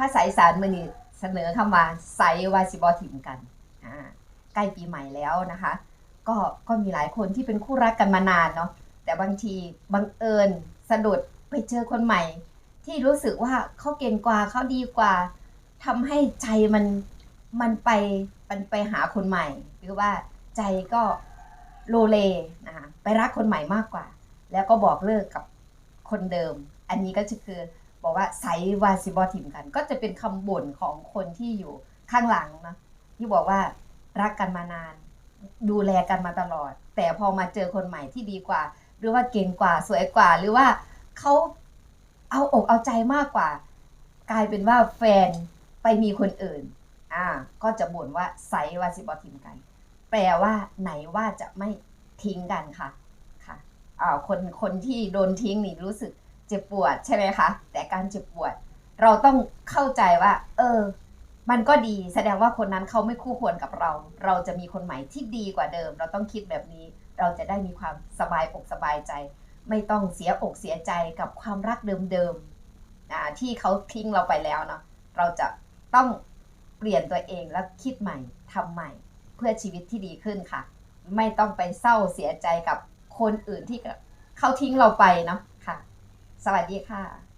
ภาษาอีสานมือนี้เสนอคำว่าไซวาสิบอถิมกันอ่าใกล้ปีใหม่แล้วนะคะ ก็ก็มีหลายคนที่เป็นคู่รักกันมานานเนาะแต่บางทีบังเอิญสะดุดไปเจอคนใหม่ ที่รู้สึกว่าเขาเก่งกว่าเขาดีกว่าทำให้ใจมันมันไปมันไปหาคนใหม่ หรือว่าใจก็โลเลนะคะไปรักคนใหม่มากกว่า แล้วก็บอกเลิกกับคนเดิม อันนี้ก็จะคือ บอกว่าไซวาซิบอทิมกัน ก็จะเป็นคำบ่นของคนที่อยู่ข้างหลังนะที่บอกว่ารักกันมานาน ดูแลกันมาตลอด แต่พอมาเจอคนใหม่ที่ดีกว่า หรือว่าเก่งกว่าสวยกว่า หรือว่าเขาเอาอกเอาใจมากกว่า กลายเป็นว่าแฟนไปมีคนอื่นอ่าก็จะบ่นว่าไซวาซิบอทิมกัน แปลว่าไหนว่าจะไม่ทิ้งกันค่ะค่ะอ่าคนคนที่โดนทิ้งนี่รู้สึก เจ็บปวดใช่ไหมคะ แต่การเจ็บปวด เราต้องเข้าใจว่า เออ มันก็ดีแสดงว่าคนนั้นเขาไม่คู่ควรกับเรา เราจะมีคนใหม่ที่ดีกว่าเดิม เราต้องคิดแบบนี้ เราจะได้มีความสบายอกสบายใจ ไม่ต้องเสียอกเสียใจกับความรักเดิมๆที่เขาทิ้งเราไปแล้วเนาะเราจะต้องเปลี่ยนตัวเองแล้วคิดใหม่ทำใหม่ เพื่อชีวิตที่ดีขึ้นค่ะ ไม่ต้องไปเศร้าเสียใจกับคนอื่นที่เขาทิ้งเราไปเนาะ สวัสดีค่ะ